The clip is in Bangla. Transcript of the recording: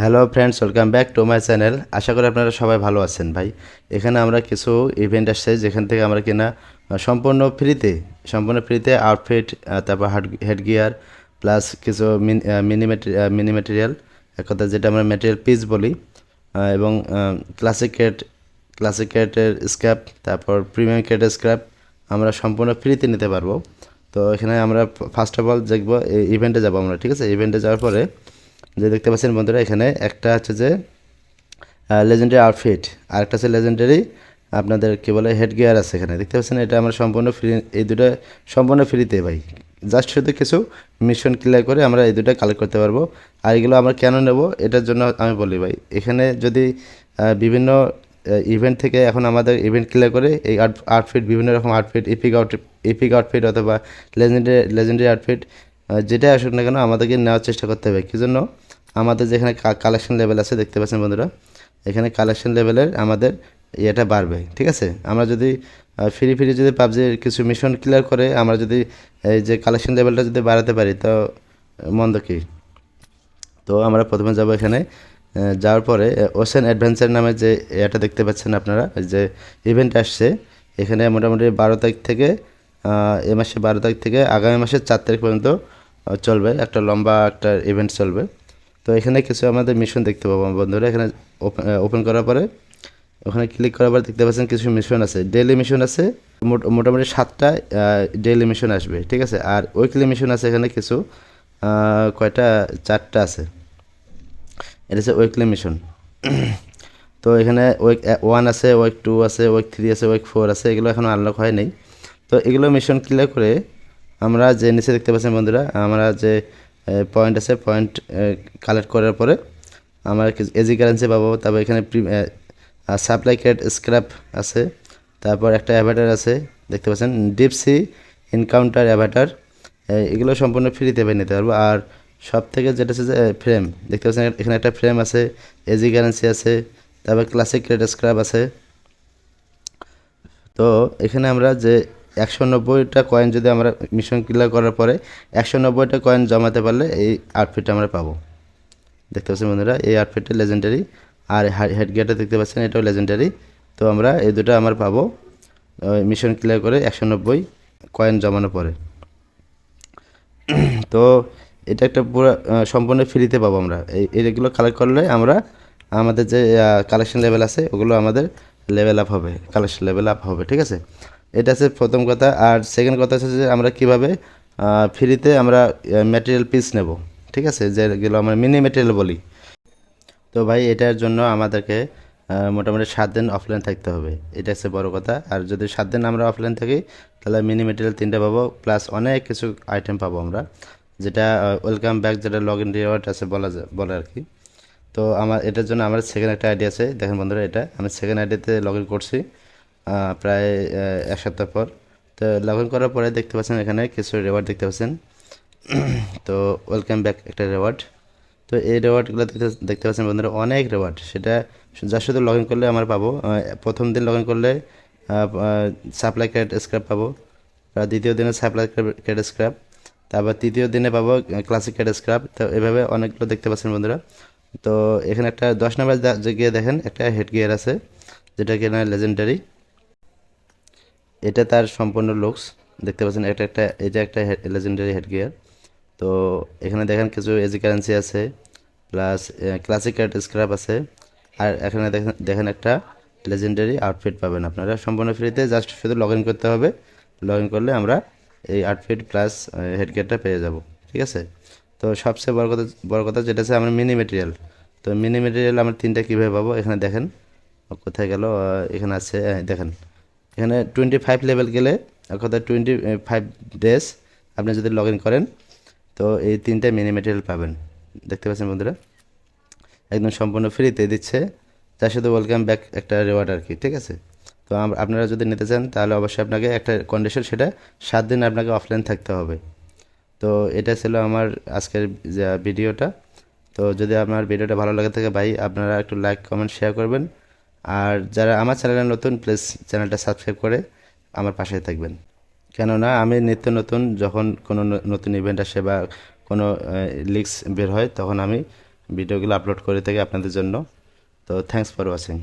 Hello friends welcome back to my channel আশা করি আপনারা সবাই ভালো আছেন ভাই। এখানে আমরা কিছু ইভেন্ট আসছে, যেখান থেকে আমরা কিনা সম্পূর্ণ ফ্রিতে সম্পূর্ণ ফ্রিতে আউটফিট তারপর হার্ড হেড গিয়ার প্লাস কিছু মিনি মিনি ম্যাটেরিয়াল এক কথা যেটা আমরা ম্যাটেরিয়াল পিস বলি। এবং ক্লাসিক কেট ক্লাসিক কেটের স্ক্র্যাপ তারপর প্রিমিয়াম কেটের স্ক্র্যাপ আমরা সম্পূর্ণ ফ্রিতে নিতে পারব। তো এখানে আমরা ফার্স্ট অফ অল দেখব ইভেন্টে যাব আমরা, ঠিক আছে? ইভেন্টে যাওয়ার পরে যে দেখতে পাচ্ছেন বন্ধুরা, এখানে একটা হচ্ছে যে লেজেন্ডারি আউটফিট আর একটা হচ্ছে লেজেন্ডারি আপনাদের কী বলে হেড গিয়ার আছে এখানে। দেখতে পাচ্ছেন, এটা আমরা সম্পূর্ণ ফ্রি এই দুটো সম্পূর্ণ ফ্রিতে ভাই। জাস্ট শুধু কিছু মিশন ক্লিয়ার করে আমরা এই দুটো কালেক্ট করতে পারব। আর এগুলো আমরা কেন নেব, এটার জন্য আমি বলি ভাই, এখানে যদি বিভিন্ন ইভেন্ট থেকে এখন আমাদের ইভেন্ট ক্লিয়ার করে এই আউটফিট বিভিন্ন রকম outfit epic out epic outfit অথবা লেজেন্ডারি লেজেন্ডারি আউটফিট যেটা আসুক না কেন আমাদেরকে নেওয়ার চেষ্টা করতে হবে। কী জন্য? আমাদের যেখানে কালেকশন লেভেল আছে, দেখতে পাচ্ছেন বন্ধুরা, এখানে কালেকশন লেভেলের আমাদের ইয়েটা বাড়বে, ঠিক আছে? আমরা যদি ফ্রি ফ্রি যদি পাবজির কিছু মিশন ক্লিয়ার করে, আমরা যদি এই যে কালেকশন লেভেলটা যদি বাড়াতে পারি, তো মন্দ কি? তো আমরা প্রথমে যাব এখানে যাওয়ার পরে ওশেন অ্যাডভেঞ্চার নামে যে এটা দেখতে পাচ্ছেন আপনারা যে ইভেন্ট আসছে, এখানে মোটামুটি বারো তারিখ থেকে এ মাসে বারো তারিখ থেকে আগামী মাসের চার তারিখ পর্যন্ত চলবে, একটা লম্বা একটা ইভেন্ট চলবে। তো এখানে কিছু আমাদের মিশন দেখতে পাবো বন্ধুরা। এখানে ওপেন করার পরে ওখানে ক্লিক করার পর দেখতে পাচ্ছেন কিছু মিশন আছে। ডেইলি মিশন আছে। মোটামুটি সাতটা ডেইলি মিশন আসবে, ঠিক আছে? আর উইকলি মিশন আছে এখানে কিছু কয়টা? চারটা আছে। এটা হচ্ছে উইকলি মিশন তো এখানে ওয়েক ওয়ান আছে ওয়েক টু আছে ওয়েক থ্রি আছে ওয়েক ফোর আছে, এগুলো এখনও আনলক হয় নাই। তো এগুলো মিশন ক্লিয়ার করে আমরা যে নিচে দেখতে পাচ্ছেন বন্ধুরা, আমরা যে পয়েন্ট আছে পয়েন্ট কালেক্ট করার পরে আমরা এজি কারেন্সি পাবো। তারপর এখানে সাপ্লাই কেট স্ক্র্যাপ আছে। তারপর একটা অ্যাভাটার আছে, দেখতে পাচ্ছেন ডিপসি এনকাউন্টার অ্যাভাটার এগুলো সম্পূর্ণ ফ্রিতে পেয়ে নিতে পারব। আর সব থেকে যেটা আছে যে ফ্রেম দেখতে পাচ্ছেন, এখানে একটা ফ্রেম আছে এজি কারেন্সি আছে, তারপর ক্লাসিক রেড স্ক্র্যাপ আছে। তো এখানে আমরা যে একশো নব্বইটা কয়েন যদি আমরা মিশন ক্লিয়ার করার পরে একশো নব্বইটা কয়েন জমাতে পারলে এই আউটফিটটা আমরা পাবো। দেখতে পাচ্ছেন বন্ধুরা, এই আউটফিটটা লেজেন্ডারি আর হেড গিয়ারটা দেখতে পাচ্ছেন, এটাও লেজেন্ডারি তো আমরা এই দুটো আমার পাবো মিশন ক্লিয়ার করে একশো নব্বই কয়েন জমানোর পরে। তো এটা একটা পুরো সম্পূর্ণ ফ্রিতে পাবো আমরা। এই এগুলো কালেক্ট করলে আমরা, আমাদের যে কালেকশন লেভেল আছে, ওগুলো আমাদের লেভেল আপ হবে কালেকশন লেভেল আপ হবে, ঠিক আছে? এটা হচ্ছে প্রথম কথা। আর সেকেন্ড কথা হচ্ছে যে আমরা কীভাবে ফ্রিতে আমরা ম্যাটেরিয়াল পিস নেব। ঠিক আছে? যেগুলো আমরা মিনি ম্যাটেরিয়াল বলি। তো ভাই, এটার জন্য আমাদেরকে মোটামুটি সাত দিন অফলাইন থাকতে হবে। এটা হচ্ছে বড় কথা। আর যদি সাত দিন আমরা অফলাইন থাকি, তাহলে মিনি মেটেরিয়াল তিনটে পাবো। প্লাস অনেক কিছু আইটেম পাবো আমরা। যেটা ওয়েলকাম ব্যাক যেটা লগ ইন রিওয়ার্ড আছে বলা যায়, বলে আর কি। তো আমার, এটার জন্য আমার সেকেন্ড একটা আইডি আছে। দেখেন বন্ধুরা, এটা আমি সেকেন্ড আইডিতে লগ ইন করছি। প্রায় এক সপ্তাহ পর। তো লগ ইন করার পরে দেখতে পাচ্ছেন এখানে কিছু রেওয়ার্ড দেখতে পাচ্ছেন। তো ওয়েলকাম ব্যাক একটা রেওয়ার্ড তো এই রেওয়ার্ডগুলো দেখতে দেখতে পাচ্ছেন বন্ধুরা, অনেক রেওয়ার্ড সেটা যার সাথে লগ ইন করলে আমরা পাবো। প্রথম দিন লগ ইন করলে সাপ্লাই ক্যারেট স্ক্র্যাপ পাবো। দ্বিতীয় দিনে সাপ্লাই ক্যারেট স্ক্র্যাপ তারপর তৃতীয় দিনে পাবো ক্লাসিক ক্যারেট স্ক্র্যাপ তো এভাবে অনেকগুলো দেখতে পাচ্ছেন বন্ধুরা। তো এখানে একটা দশ নম্বর গিয়ে দেখেন, একটা হেড গিয়ার আছে, যেটা কিনা লেজেন্ডারি এটা তার সম্পূর্ণ লুকস দেখতে পাচ্ছেন, এটা একটা এটা একটা লেজেন্ডারি হেড গিয়ার তো এখানে দেখেন কিছু এজি কারেন্সি আছে প্লাস ক্লাসিক কার্ট স্ক্র্যাপ আছে। আর এখানে দেখেন দেখেন একটা লেজেন্ডারি আউটফিট পাবেন আপনারা। সম্পূর্ণ ফ্রিতে জাস্ট শুধু লগ ইন করতে হবে। লগ ইন করলে আমরা এই আউটফিট প্লাস হেড গিয়ারটা পেয়ে যাব। ঠিক আছে? তো সবচেয়ে বড় কথা বড় কথা যেটা আছে, আমার মিনি মেটেরিয়াল তো মিনি মেটেরিয়াল আমরা তিনটা কীভাবে পাবো? এখানে দেখেন, কোথায় গেল? এখানে আছে দেখেন। এখানে টোয়েন্টি ফাইভ লেভেল গেলে কথা টোয়েন্টি ফাইভ ডেজ আপনি যদি লগ ইন করেন, তো এই তিনটে মিনি মেটেরিয়াল পাবেন। দেখতে পাচ্ছেন বন্ধুরা? একদম সম্পূর্ণ ফ্রিতে দিচ্ছে। তার সাথে ওয়েলকাম ব্যাক একটা রেওয়ার্ড আর কি, ঠিক আছে? তো আপনারা যদি নিতে চান, তাহলে অবশ্যই আপনাকে একটা কন্ডিশন সেটা সাত দিন আপনাকে অফলাইন থাকতে হবে। তো এটা ছিল আমার আজকের ভিডিওটা তো যদি আপনার ভিডিওটা ভালো লাগে থাকে ভাই, আপনারা একটু লাইক কমেন্ট শেয়ার করবেন। আর যারা আমার চ্যানেলে নতুন প্লিজ চ্যানেলটা সাবস্ক্রাইব করে আমার পাশে থাকবেন। কেননা আমি নিত্য নতুন, যখন কোনো নতুন ইভেন্ট আসে বা কোনো লিক্স বের হয়, তখন আমি ভিডিওগুলো আপলোড করে থাকি আপনাদের জন্য। তো থ্যাংকস ফর ওয়াচিং